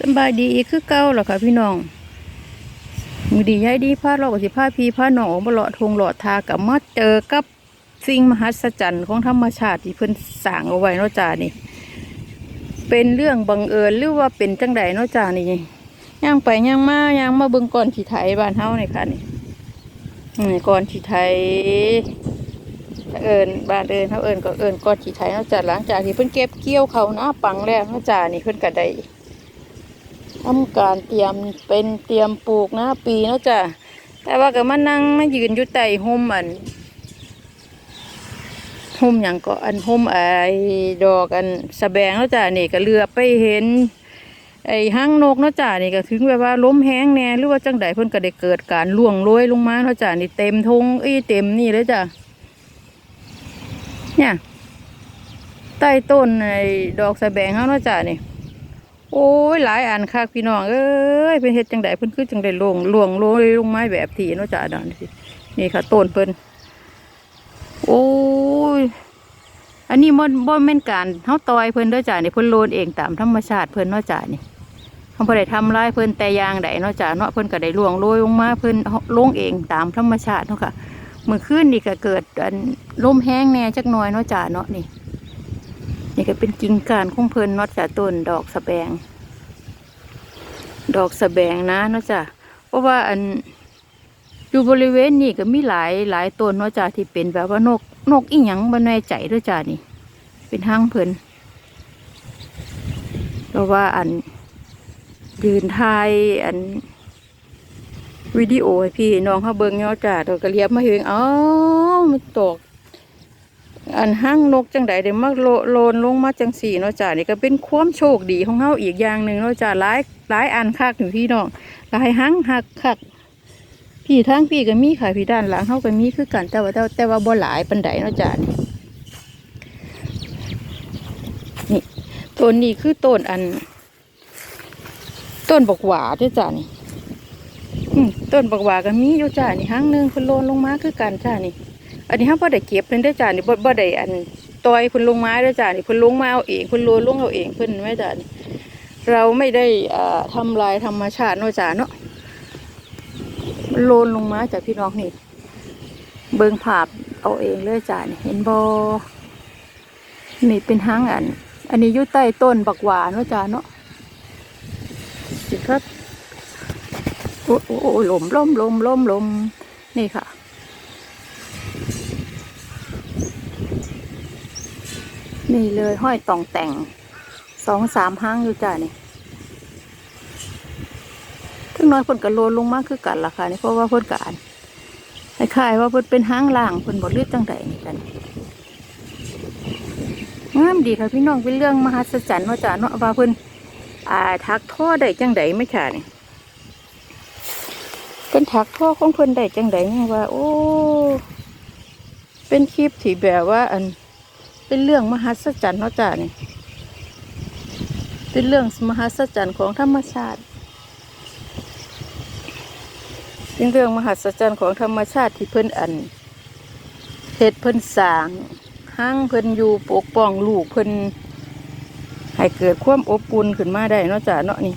สบายดีคือเก่าหรอค่ะพี่น้องมือดีย้ายดีพาเรากับสิพาพี่พาหนองออกมาเลาะทงเลาะทากับมาเจอกับสิ่งมหัศจรรย์ของธรรมชาติที่เพิ่นสร้างเอาไว้เนาะจ้านี่ เป็นเรื่องบังเอิญหรือว่าเป็นจังใดเนาะจ้านี่ย่างไปย่างมาย่างมาเบิ่งก่อนที่ไทยบ้านเฮานี่ค่ะนี่นี่ก่อนที่ไทยถ้าเอิญบ้านเอิญเขาเอิญก็เอิญก่อนที่ไทยเนาะจ้าหลังจากที่เพิ่นเก็บเกี่ยวเขาน้าปังแล้วเนาะจ้านี่เพิ่นก็ได้ ทำการเตรียมเป็นเตรียมปลูกน้าปีเนาะจ้ะแต่ว่าก็มานั่งมายืนอยู่ใต้ห่มอันห่มอย่างก็อันห่มไอ้ดอกอันสะแบงเนาะจ้ะนี่ก็เลือไปเห็น ไอ้ห้างนกเนาะจ้ะนี่ก็ถึงแบบว่าล้มแห้งแน่หรือว่าจังใดเพิ่นก็ได้เกิดการล่วงโรยลงมาเนาะจ้ะนี่เต็มทงอีเต็มนี่เลยจ้ะเนี่ยใต้ต้นไอ้ดอกสะแบงเฮาเนาะจ้ะนี่ โอ้ยหลายอันคักพี่น้องเอ้ยเพิ่นเฮ็ดจังไดเพิ่นคือจังไดลงลวงโรยลงไม้แบบที่เนาะจ้ะดอนสินี่ค่ะต้นเพิ่นโอ้ยอันนี้บ่บ่แม่นการเฮาตอยเพิ่นเด้อจ้ะนี่เพิ่นโลนเองตามธรรมชาติเพิ่นเนาะจ้ะนี่เฮาบ่ได้ทำลายเพิ่นแต่อย่างใดเนาะจ้ะเนาะเพิ่นก็ได้ลวงโรยลงมาเพิ่นลงเองตามธรรมชาติเนาะค่ะเมื่อคืนนี่ก็เกิดอันลมแห้งแน่จักหน่อยเนาะจ้ะเนาะนี่ นี่ก็เป็นกิ่งการของเพลินนาะจ้ะต้นดอกสะแบง ดอกสะแบงนะนาะจ้ะเพราะว่าอันอยู่บริเวณนี้ก็มีหลายหลายต้นนาะจ้ะที่เป็นแบบว่านกนกอีหยังบ่แน่ใจด้วยจ้ะนี่ เป็นห้างเพลินเพราะว่าอันยืนถ่ายอันวิดีโอให้พี่น้องเขาเบิ่งเนาะจ้ะเราก็เรียบมาเห็นอ๋อมันตก อันห้างนกจังใดเดี๋ยวมาโลโลนลงมาจังสี่เนาะจ้านี่ก็เป็นความโชคดีของเฮาอีกอย่างหนึ่งเนาะจ้าหลายหลายอันคักอยู่พี่น้องหลายห้างหักคักพี่ทั้งพี่ก็มีค่ะพี่ด้านหลังเฮาก็มีคือกันแต่ว่าแต่ว่าบ่หลายปานใดเนาะจ้านี่นี่ต้นนี้คือต้นอัน ต้นบกหวาเด้อจ้านี่ต้นบกหวาก็มีอยู่จ้านี่ห้างหนึ่งเพิ่นโลนลงมาคือกันจ้านี่ อันนี้เขาบ่ได้เก็บเพิ่นได้จ้านี่บ่บ่ได้อันตอยเพิ่นลงไมาได้จ้านี่เพิ่นลงมาเอาเองเพิ่นโรยลงเอาเองเพิ่นแม่จ้านี่เราไม่ได้อ่าทำลายธรรมชาติเนาะจ้าเนาะมันโลนลงมาจากพี่น้องนี่เบิ่งภาพเอาเองเลยจ้านี่เห็นบ่นี่เป็นหางอัน อันนี้อยู่ใต้ต้นบักหวานเนาะจ้าเนาะสิครับโอ้โอ้โอ้ลมลมลมลมลมนี่ค่ะ นี่เลยห้อยตองแต่งสองสามห้างอยู่จ้านี่ถึงน้อยเพิ่นก็โลนลงมากคือกันล่ะค่ะนี่เพราะว่าเพิ่นกอันคล้ายๆว่าเพิ่นเป็นห้างล่างเพิ่นบ่เลือดจังใดนี่กันงามดีค่ะพี่น้องเป็นเรื่องมหัศจรรย์เนาจ้าเนาะว่าเพิ่นอ่าทักท่อได้จังใดไม่ค่ะนี่เพิ่นทักท่อของเพิ่นได้จังใดเนี่ยว่า โอ้ เป็นคลิปที่แบบว่าอัน เป็นเรื่องมหัศจรรย์เนาะจ้านี่เป็นเรื่องมหัศจรรย์ของธรรมชาติเป็นเรื่องมหัศจรรย์ของธรรมชาติที่เพิ่นอันเฮ็ดเพิ่นสางห้างเพิ่นอยู่ปกป้องลูกเพิ่นให้เกิดความอบอุ่นขึ้นมาได้เนาะจ้าเนาะนี่